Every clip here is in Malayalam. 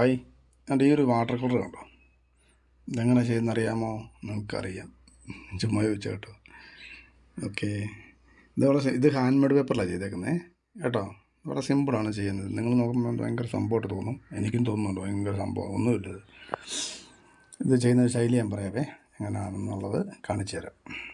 ഹായ്. എന്റെ ഈ ഒരു വാട്ടർ കളർ കണ്ടോ? ഇതെങ്ങനെ ചെയ്യുന്നറിയാമോ? നിങ്ങൾക്കറിയാം ചുമ്മാ ചോദിച്ചു കേട്ടോ. ഓക്കെ. ഇത് വളരെ ഇത് ഹാൻഡ് മെയ്ഡ് പേപ്പറിലാണ് ചെയ്തേക്കുന്നത് കേട്ടോ. വളരെ സിമ്പിളാണ് ചെയ്യുന്നത്. നിങ്ങൾ നോക്കുമ്പോൾ ഭയങ്കര സംഭവമായിട്ട് തോന്നും. എനിക്കും തോന്നുന്നുണ്ട് ഭയങ്കര സംഭവം. ഒന്നുമില്ല ഇത്. ചെയ്യുന്ന ശൈലി ഞാൻ പറയാവേ. എങ്ങനെയാണെന്നുള്ളത് കാണിച്ചു തരാം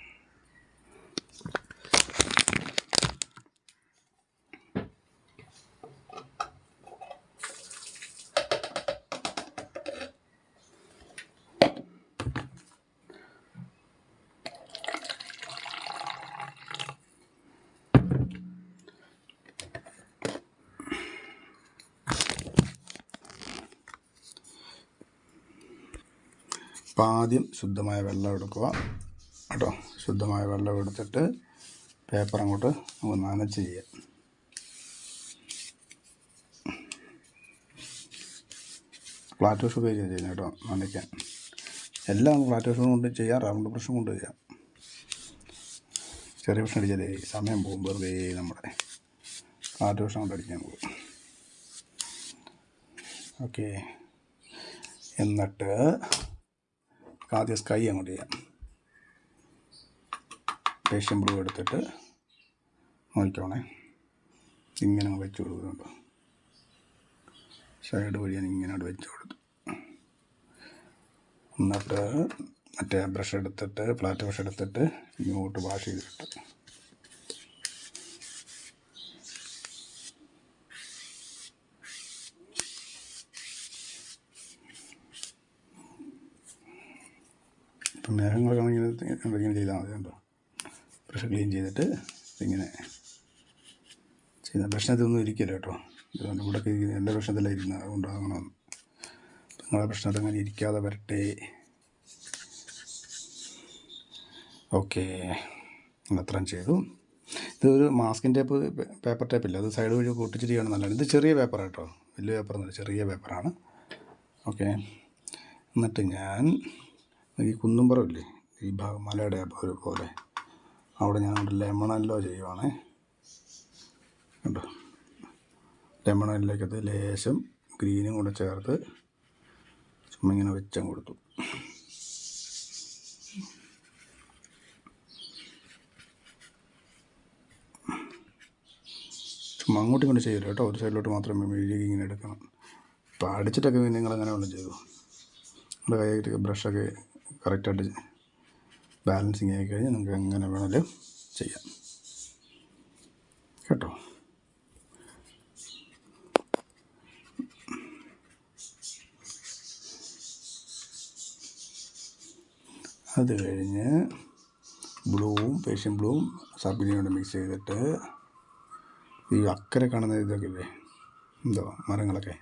അപ്പോൾ ആദ്യം ശുദ്ധമായ വെള്ളം എടുക്കുക. കേട്ടോ? ശുദ്ധമായ വെള്ളം എടുത്തിട്ട് പേപ്പർ അങ്ങോട്ട് നമുക്ക് നനച്ച് ചെയ്യാം. ഫ്ലാറ്റ് വാഷ് ഉപയോഗിച്ച് ചെയ്യുന്നത് കേട്ടോ നനയ്ക്കാൻ. എല്ലാം നമുക്ക് ഫ്ലാറ്റ് വാഷ് കൊണ്ട് ചെയ്യാം റൗണ്ട് ബ്രഷും കൊണ്ട് ചെയ്യാം. ചെറിയ പ്രശ്നം അടിച്ചാലേ സമയം പോകും വെറുതെ നമ്മുടെ ഫ്ലാറ്റ് വാഷ് കൊണ്ട് അടിക്കാൻ പോകും. ഓക്കെ എന്നിട്ട് ആദ്യം സ്കൈ അങ്ങോട്ട് ചെയ്യാം. പേഷ്യൻ ബ്ലൂ എടുത്തിട്ട് നോക്കിക്കോണേ. ഇങ്ങനെ വെച്ച് കൊടുക്കുന്നുണ്ട് സൈഡ് വഴി ഞാൻ ഇങ്ങനെ വെച്ച് കൊടുത്തു. എന്നിട്ട് മറ്റേ ബ്രഷ് എടുത്തിട്ട് ഫ്ലാറ്റ് ബ്രഷ് എടുത്തിട്ട് ഇങ്ങോട്ട് വാഷ് ചെയ്തിട്ട് ഇപ്പം മേഘങ്ങളൊക്കെ ഇങ്ങനെ ഇങ്ങനെ ചെയ്താൽ മതി കേട്ടോ ബ്രഷ് ക്ലീൻ ചെയ്തിട്ട് ഇങ്ങനെ ചെയ്യുന്ന പ്രശ്നത്തിലൊന്നും ഇരിക്കില്ല കേട്ടോ. ഇതുകൊണ്ട് ഇവിടെ എന്റെ ഭക്ഷണത്തിലാണ് ഇരിക്കുന്നത് അതുകൊണ്ടാകണം നിങ്ങളുടെ പ്രശ്നത്തിൽ അങ്ങനെ ഇരിക്കാതെ വരട്ടെ. ഓക്കെ അത്രയും ചെയ്തു. ഇതൊരു ടേപ്പ് പേപ്പർ ടേപ്പില്ല അത് സൈഡ് വഴി കൂട്ടിച്ചിട്ട് ചെയ്യണം ഇത് ചെറിയ പേപ്പറാണ് കേട്ടോ വലിയ പേപ്പർ ഒന്നുമില്ല ചെറിയ പേപ്പറാണ് ഓക്കെ എന്നിട്ട് ഞാൻ ഈ കുന്നുംപുറമില്ലേ ഈ ഭാഗം മലയുടെ ഒരു പോലെ. അവിടെ ഞാൻ ലെമണല്ലോ ചെയ്യുവാണേ. കണ്ടോ? ലെമണലിലേക്കത് ലേശം ഗ്രീനും കൂടെ ചേർത്ത് ചുമ്മാ ഇങ്ങനെ വെച്ചം കൊടുത്തു. ചുമ്മാ അങ്ങോട്ടും ഇങ്ങനെ ചെയ്യില്ല കേട്ടോ. ഒരു സൈഡിലോട്ട് മാത്രം മെഴുകി ഇങ്ങനെ എടുക്കണം. നിങ്ങൾ അങ്ങനെ വേണം ചെയ്തു? നമ്മുടെ കൈ ബ്രഷൊക്കെ കറക്റ്റായിട്ട് ബാലൻസിങ് ആയി കഴിഞ്ഞാൽ നിങ്ങൾക്ക് എങ്ങനെ വേണമെങ്കിലും ചെയ്യാം. കേട്ടോ? അത് കഴിഞ്ഞ് ബ്ലൂവും പേഷ്യൻ ബ്ലൂവും സബിനെയും കൂടെ മിക്സ് ചെയ്തിട്ട് ഈ അക്കരെ കാണുന്ന ഇതൊക്കെ ഇല്ലേ? എന്തോ മരങ്ങളൊക്കെ.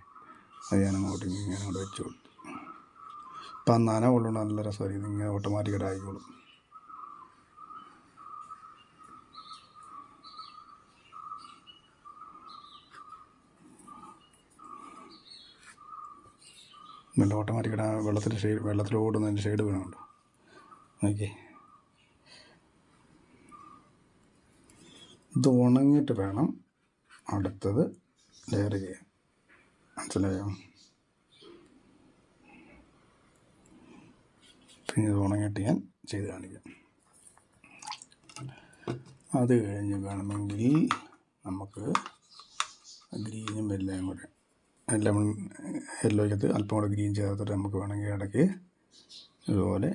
അത് ഞാൻ അങ്ങോട്ട് ഇങ്ങനെ അങ്ങോട്ട് വെച്ച് ഇപ്പം ആ നനവുള്ളതുകൊണ്ട് നല്ല രസമായിരിക്കും. ഇങ്ങനെ ഓട്ടോമാറ്റിക്കായിട്ട് ആയിക്കോളും നല്ല ഓട്ടോമാറ്റിക്കായിട്ട് വെള്ളത്തിന്റെ ഷെയ്ഡ് വെള്ളത്തിൽ ഓടുന്നതിന്റെ ഷെയ്ഡ് വേണമുണ്ട് നോക്കി ഇത് ഉണങ്ങിയിട്ട് വേണം അടുത്തത് ലെയർ ചെയ്യാൻ. മനസ്സിലായോ? പിന്നെ ഇത് ഉണങ്ങിയിട്ട് ഞാൻ ചെയ്ത് കാണിക്കാം. അത് കഴിഞ്ഞ് വേണമെങ്കിൽ നമുക്ക് ഗ്രീനും എല്ലാം കൂടെ ലെമൺ യെല്ലോയ്ക്കകത്ത് അല്പം കൂടെ ഗ്രീൻ ചേർത്തിട്ട് നമുക്ക് വേണമെങ്കിൽ ഇടയ്ക്ക് ഇതുപോലെ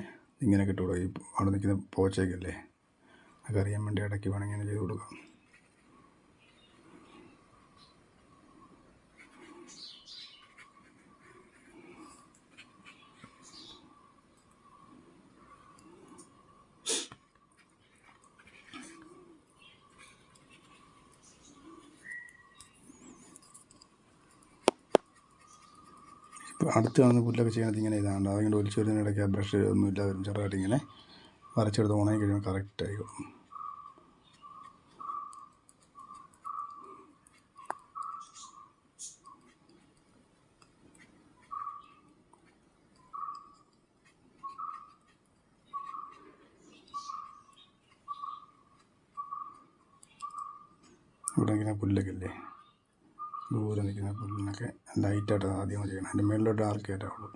ഇങ്ങനെ ഈ അവിടെ നിൽക്കുന്ന പോച്ചയൊക്കെയല്ലേ അതൊക്കെ അറിയാൻ വേണ്ടി ഇടയ്ക്ക് വേണമെങ്കിൽ ചെയ്ത് കൊടുക്കാം. അടുത്ത് വന്ന് പുല്ലൊക്കെ ചെയ്യണത് ഇങ്ങനെ ഇതാണ് അതിങ്ങനെ ഒലിച്ചു വരുന്നതിനിടയ്ക്ക് ആ ബ്രഷ് ഒന്നും ഇല്ല വരും ചെറുതായിട്ട് ഇങ്ങനെ വരച്ചെടുത്ത് ഉണങ്ങി കഴിയുമ്പോൾ കറക്റ്റ് ആയിക്കോളും. ഇവിടെ ഇങ്ങനെ പുല്ലൊക്കെ ഇല്ലേ? ദൂരെ നിൽക്കുന്ന പുല്ലിനൊക്കെ ലൈറ്റായിട്ട് ആദ്യം ചെയ്യണം അതിന്റെ മേളിലോട്ട് ഡാർക്ക് ആയിട്ടാവുള്ളൂ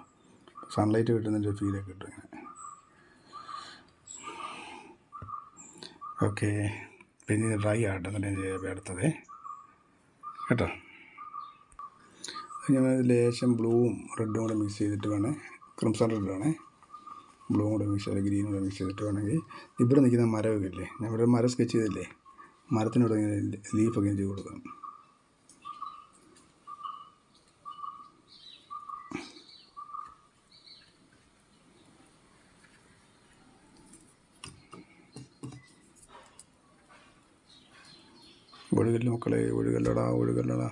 സൺലൈറ്റ് കിട്ടുന്നതിന്റെ ഒരു ഫീലൊക്കെ കിട്ടും ഇങ്ങനെ. ഓക്കെ പിന്നെ ഡ്രൈ ആയിട്ട് എന്നിട്ട് ഞാൻ ചെയ്യാം. അടുത്തത്. കേട്ടോ? ഞാൻ ലേശം ബ്ലൂവും റെഡും കൂടെ മിക്സ് ചെയ്തിട്ട് വേണേൽ ക്രിംസൺ റെഡ് വേണേ ബ്ലൂ കൂടെ മിക്സ് ചെയ്ത് ഗ്രീൻ കൂടെ മിക്സ് ചെയ്തിട്ട് വേണമെങ്കിൽ ഇവിടെ നിൽക്കുന്ന മരമൊക്കെ ഇല്ലേ? ഞാൻ ഇവിടെ മരം സ്കെച്ച് ചെയ്തില്ലേ? മരത്തിനോട് ഇങ്ങനെ ലീഫൊക്കെ ചെയ്ത് കൊടുക്കാം ഒഴുകല്ല മക്കളെ ഒഴുകല്ലടാ ഒഴുകല്ലടാ.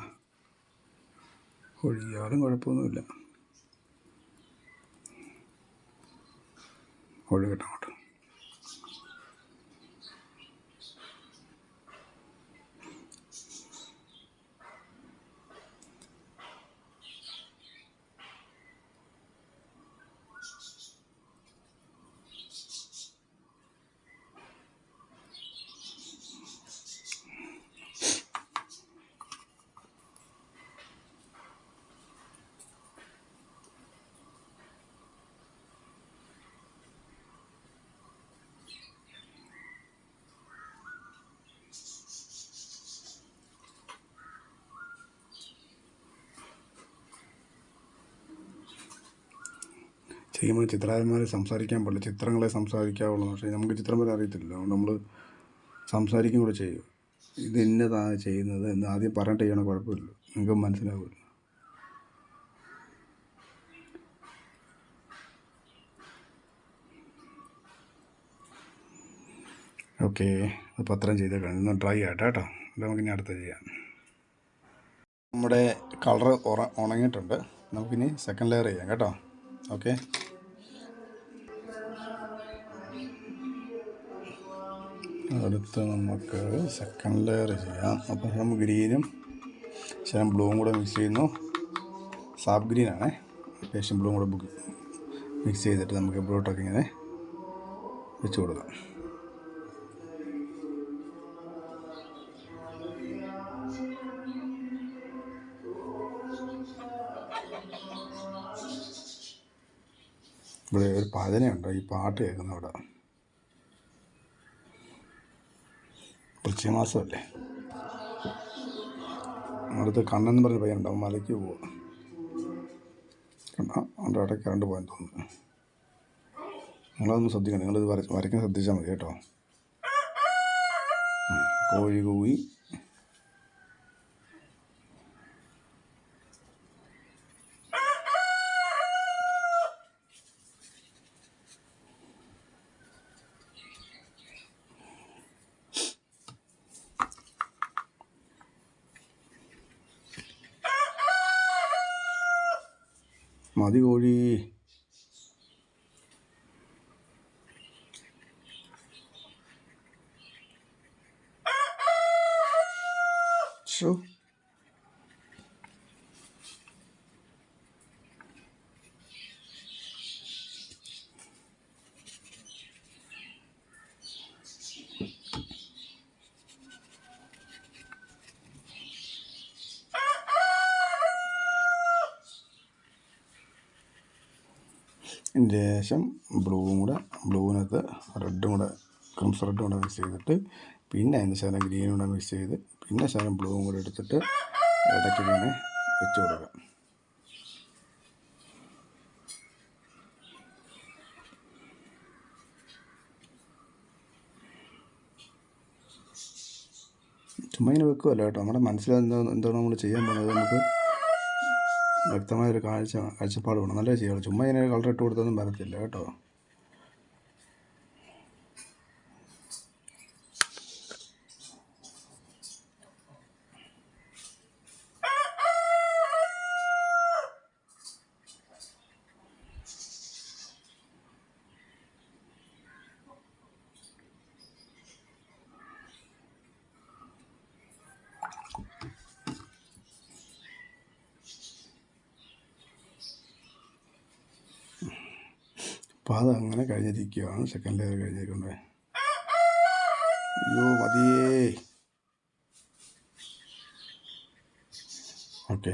ഒഴുകിയാലും കുഴപ്പമൊന്നുമില്ല. ഒഴുകട്ടെ അങ്ങോട്ട്. പറഞ്ഞാൽ ചിത്രകാരന്മാർ സംസാരിക്കാൻ പാടില്ല. ചിത്രങ്ങളെ സംസാരിക്കാവുള്ളൂ പക്ഷേ നമുക്ക് ചിത്രം വരെ അറിയത്തില്ല അതുകൊണ്ട് നമ്മൾ സംസാരിക്കും കൂടെ ചെയ്യും. ഇത് ഇന്നതാണ് ചെയ്യുന്നത് എന്ന് ആദ്യം പറഞ്ഞിട്ട് ചെയ്യണ കുഴപ്പമില്ല നിങ്ങൾക്ക് മനസ്സിലാവില്ല ഓക്കെ അപ്പോൾ അത്രയും ചെയ്തേക്കാം ഇന്ന് ഡ്രൈ ആട്ടെ കേട്ടോ. നമുക്കിനി അടുത്ത ചെയ്യാം. നമ്മുടെ കളർ ഉണങ്ങിയിട്ടുണ്ട്. നമുക്കിനി സെക്കൻഡ് ലെയർ ചെയ്യാം കേട്ടോ. ഓക്കെ. അടുത്ത് നമുക്ക് സെക്കൻഡ് ലെയർ ചെയ്യാം. അപ്പോൾ നമ്മൾ ഗ്രീനും ശരം ബ്ലൂവും കൂടെ മിക്സ് ചെയ്യുന്നു. സാഫ് ഗ്രീനാണ് അത്യാവശ്യം ബ്ലൂവും കൂടെ ബുക്ക് മിക്സ് ചെയ്തിട്ട് നമുക്ക് ബ്ലൂട്ടൊക്കെ ഇങ്ങനെ വെച്ച് കൊടുക്കാം. ഇവിടെ ഒരു ഭജനയുണ്ട് ഈ പാട്ട് കേൾക്കുന്ന അവിടെ വൃശ്ചികമാസമല്ലേ അടുത്ത് കണ്ണൻ എന്ന് പറഞ്ഞ പയ്യനുണ്ടാവും മലയ്ക്ക് പോവുക കണ്ട അവന്റെ ഇടയ്ക്ക് കറണ്ട് പോകാൻ തോന്നുന്നു. നിങ്ങളതൊന്ന് ശ്രദ്ധിക്കണം നിങ്ങളിത് വര വരയ്ക്കാൻ ശ്രദ്ധിച്ചാൽ മതി കേട്ടോ. കോഴി കൂവി മതി കോഴി ഷോ ലേശം ബ്ലൂവും കൂടെ ബ്ലൂവിനകത്ത് റെഡും കൂടെ ക്രിംസ് റെഡും കൂടെ മിക്സ് ചെയ്തിട്ട് പിന്നെ അതിന് ശകലം ഗ്രീനും കൂടെ മിക്സ് ചെയ്ത് പിന്നെ ശകലം ബ്ലൂവും കൂടെ എടുത്തിട്ട് ഇടയ്ക്ക് ഇങ്ങനെ വെച്ച് കൊടുക്കാം ചുമ്മാ ഇങ്ങനെ വെക്കുമല്ലോ കേട്ടോ. നമ്മുടെ മനസ്സിൽ എന്താ എന്താണ് നമ്മൾ ചെയ്യാൻ പോകുന്നത് നമുക്ക് വ്യക്തമായൊരു കാഴ്ച കാഴ്ചപ്പാട് വേണം നല്ല ചെയ്യണം ചുമ്മാ ഇങ്ങനെ കളർ ഇട്ട് കൊടുത്തൊന്നും വരത്തില്ല കേട്ടോ. അപ്പോൾ അങ്ങനെ കഴിഞ്ഞിരിക്കുകയാണ് സെക്കൻഡ് ലെയർ കഴിഞ്ഞിരിക്കുന്നത്. അയ്യോ മതിയേ. ഓക്കെ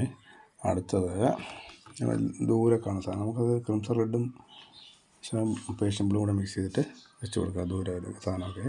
അടുത്തത്. ദൂരെ കാണുന്ന സാധനം നമുക്കത് ക്രിംസൺ റെഡും പേഷ്യൻ ബ്ലൂ കൂടെ മിക്സ് ചെയ്തിട്ട് വെച്ച് കൊടുക്കാം ദൂരെ സാധനമൊക്കെ.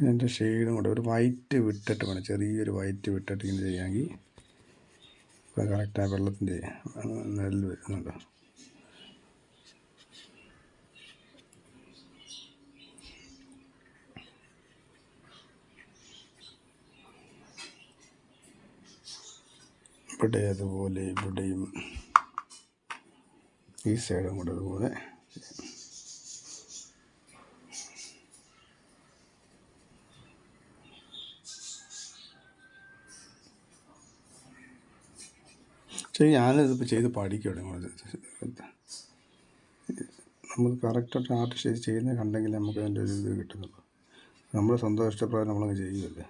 എന്റെ ഷെയ്ഡും കൂടെ ഒരു വൈറ്റ് വിട്ടിട്ട് വേണം ചെറിയൊരു വൈറ്റ് വിട്ടിട്ട് ഇങ്ങനെ ചെയ്യാമെങ്കിൽ ഇപ്പോൾ കറക്റ്റായ വെള്ളത്തിന്റെ നെല്ല് വരുന്നുണ്ട്. ഇവിടെ അതുപോലെ ഇവിടെയും ഈ സൈഡും കൂടെ അതുപോലെ പക്ഷേ ഞാനിതിപ്പോൾ ചെയ്ത് പഠിക്കും നമ്മൾ കറക്റ്റായിട്ട് ചെയ്ത് ചെയ്യുന്നത് കണ്ടെങ്കിൽ നമുക്ക് അതിന്റെ ഒരു ഇത് കിട്ടുന്നുള്ളൂ. നമ്മൾ സ്വന്തം ഇഷ്ടപ്രകാരം നമ്മളങ്ങ് ചെയ്യുമല്ലേ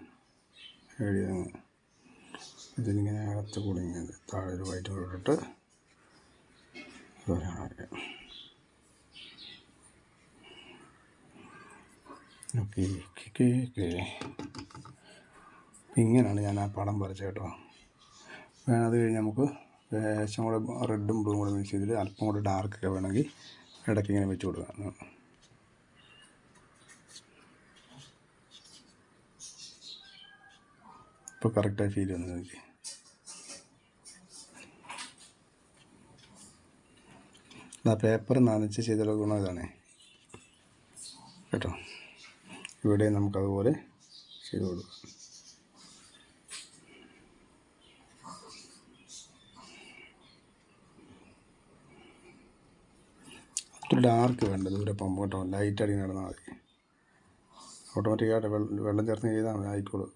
എഴുതിയങ്ങ് ഇതിങ്ങനെ അകത്ത് കൂടി ഇങ്ങനെ താഴെ ഒരു വൈറ്റ് കൂടെ ഇട്ടിട്ട് ഓക്കെ ഇങ്ങനെയാണ് ഞാൻ ആ പടം വേണം അത് കഴിഞ്ഞ് നമുക്ക് ലേശം കൂടെ റെഡും ബ്ലൂവും കൂടെ മിക്സ് ചെയ്തിട്ട് അല്പം കൂടെ ഡാർക്കൊക്കെ വേണമെങ്കിൽ ഇടയ്ക്ക് ഇങ്ങനെ വെച്ച് കൊടുക്കാം. ഇപ്പോൾ കറക്റ്റായി ഫീൽ ചെയ്യുന്നത് എനിക്ക്. ആ പേപ്പർ നനച്ച് ചെയ്തുള്ള ഗുണം ഇതാണേ. കേട്ടോ? ഇവിടെ നമുക്കതുപോലെ ചെയ്ത് കൊടുക്കാം. ഒത്തിരി ഡാർക്ക് വേണ്ട ദൂരെ പോകുമ്പോൾ കേട്ടോ ലൈറ്റ് അടി നടന്നാൽ മതി. ഓട്ടോമാറ്റിക്കായിട്ട് വെള്ളം വെള്ളം ചേർത്ത് ചെയ്താൽ മതി. ആയിക്കോട്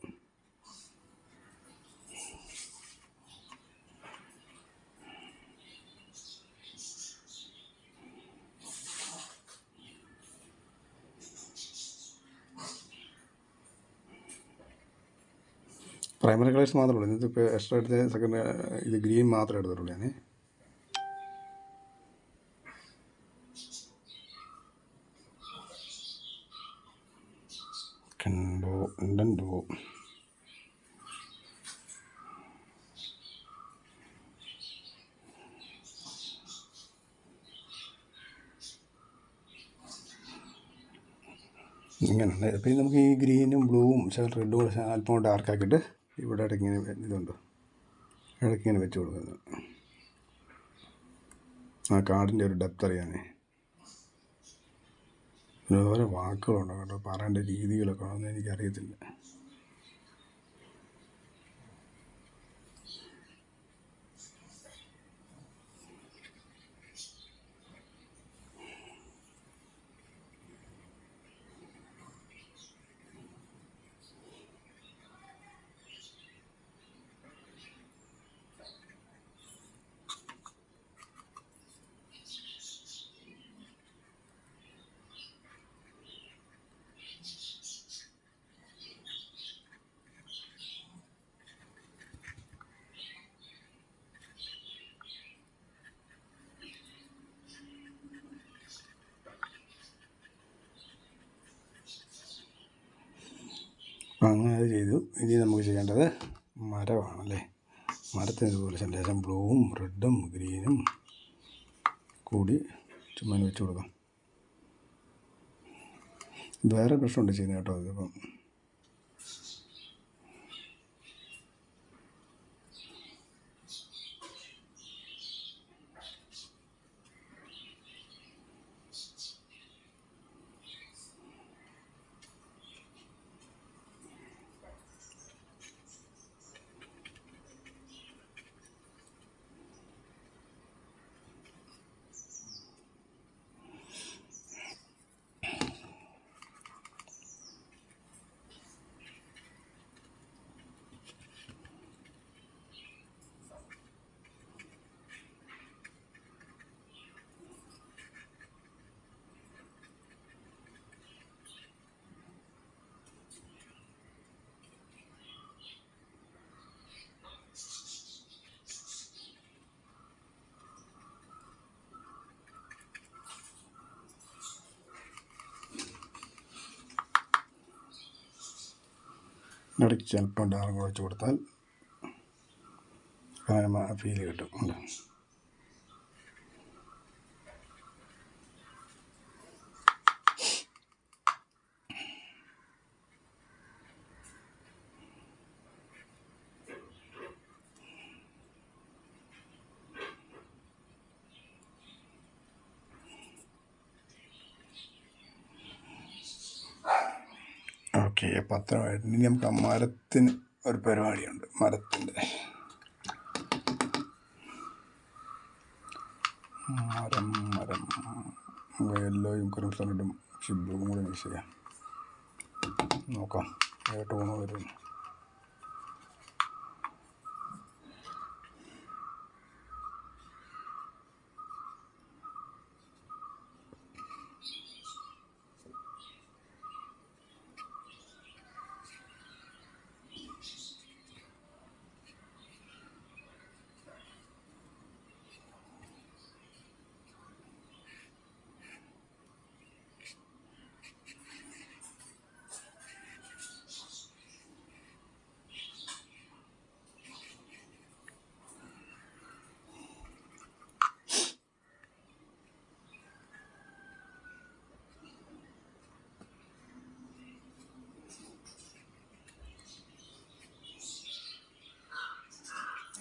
പ്രൈമറി കളേഴ്സ് മാത്രമേ ഉള്ളൂ. ഇന്നത്തെ ഇപ്പോൾ എക്സ്ട്രാ എടുത്ത് സെക്കൻഡ് ഇത് ഗ്രീൻ മാത്രമേ എടുത്തിട്ടുള്ളൂ ഞാൻ കണ്ടോ ഉണ്ടോ ഇങ്ങനെയുണ്ട്. പിന്നെ നമുക്ക് ഈ ഗ്രീനും ബ്ലൂവും ചില റെഡും കൂടെ അല്പം ഡാർക്കാക്കിയിട്ട് ഇവിടെ ഇടയ്ക്ക് ഇങ്ങനെ ഇതുണ്ട്. ഇടയ്ക്ക് ഇങ്ങനെ വെച്ച് കൊടുക്കുന്നത്. ആ കാടിന്റെ ഒരു ഡെപ്ത് അറിയാനേ. പിന്നെ ഓരോ വാക്കുകളുണ്ട് കേട്ടോ. പറയേണ്ട രീതികളൊക്കെ ഉണ്ടെന്ന് എനിക്കറിയത്തില്ല. അപ്പം അങ്ങനെ അത് ചെയ്തു. ഇനി നമുക്ക് ചെയ്യേണ്ടത് മരമാണല്ലേ? മരത്തിന് ഇതുപോലെ സന്ദേശം ബ്ലൂവും റെഡും ഗ്രീനും കൂടി ചുമ്മാൻ വെച്ച് കൊടുക്കാം. വേറെ പ്രശ്നമുണ്ട് ചെയ്യുന്നത് കേട്ടോ ഇതിപ്പം. ഇടയ്ക്ക് ചിലപ്പോൾ ഡാർക്ക് ഒഴിച്ച് കൊടുത്താൽ ഫീൽ കിട്ടും ഉണ്ട് ഓക്കെ പത്രമായിട്ട്. ഇനി നമുക്ക് ആ മരത്തിന് ഒരു പരിപാടിയുണ്ട്. മരത്തിന്റെ. മരം മരം. യെല്ലോയും ക്രിംസണിടും ഷിബും കൂടെ മിക്സ് ചെയ്യാം നോക്കാം. ഏട്ടോണോ ഗുണം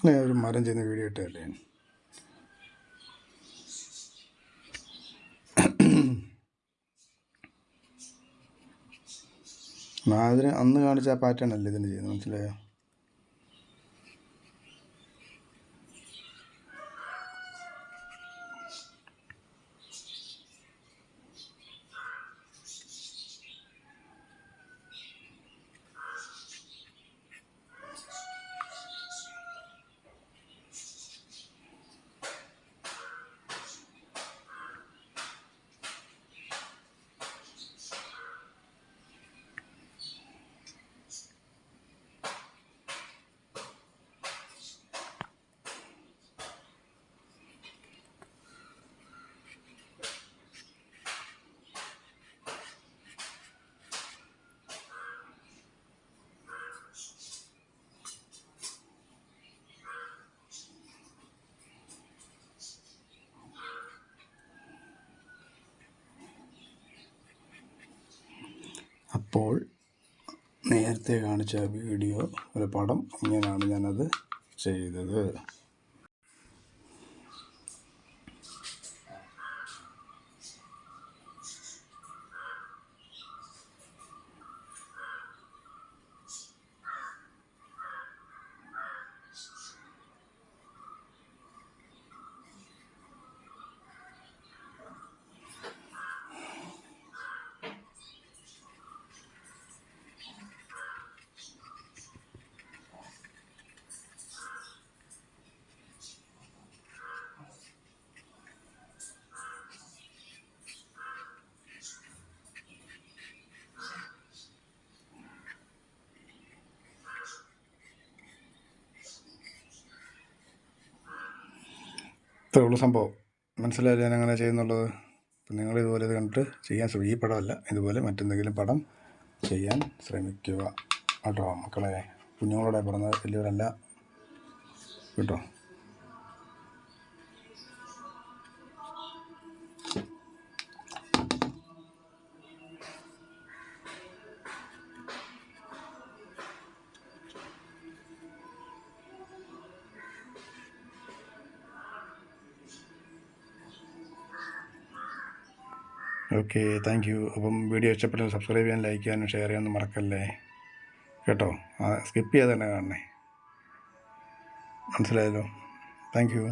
ഞാൻ ഒരു മരം ചെയ്യുന്ന വീഡിയോ ഇട്ടല്ലേ അതിന് അന്ന് കാണിച്ച ആ പാറ്റേൺ അല്ലേ ഇതിന് ചെയ്യുന്നത് മനസ്സിലായോ? അപ്പോൾ നേരത്തെ കാണിച്ച വീഡിയോ ഒരു പടം ഇങ്ങനെയാണ് ഞാനത് ചെയ്തത്. ഇത്രേ ഉള്ളൂ സംഭവം. മനസ്സിലായില്ലേ ഞാൻ അങ്ങനെ ചെയ്യുന്നുള്ളത്? അപ്പം നിങ്ങൾ ഇതുപോലെ ഇത് കണ്ടിട്ട് ചെയ്യാൻ ശ്രമിക്കും. ഈ പടമല്ല ഇതുപോലെ മറ്റെന്തെങ്കിലും പടം ചെയ്യാൻ ശ്രമിക്കുക. കേട്ടോ മക്കളെ കുഞ്ഞുങ്ങളോടെ പറഞ്ഞത് വലിയവരല്ല. കേട്ടോ? ഓക്കെ താങ്ക് യു അപ്പം വീഡിയോ ഇഷ്ടപ്പെട്ടാൽ സബ്സ്ക്രൈബ് ചെയ്യാൻ ലൈക്ക് ചെയ്യാനും ഷെയർ ചെയ്യാനും മറക്കല്ലേ? കേട്ടോ? സ്കിപ്പ് ചെയ്യാതെ തന്നെ കാണണേ. മനസ്സിലായല്ലോ? Thank you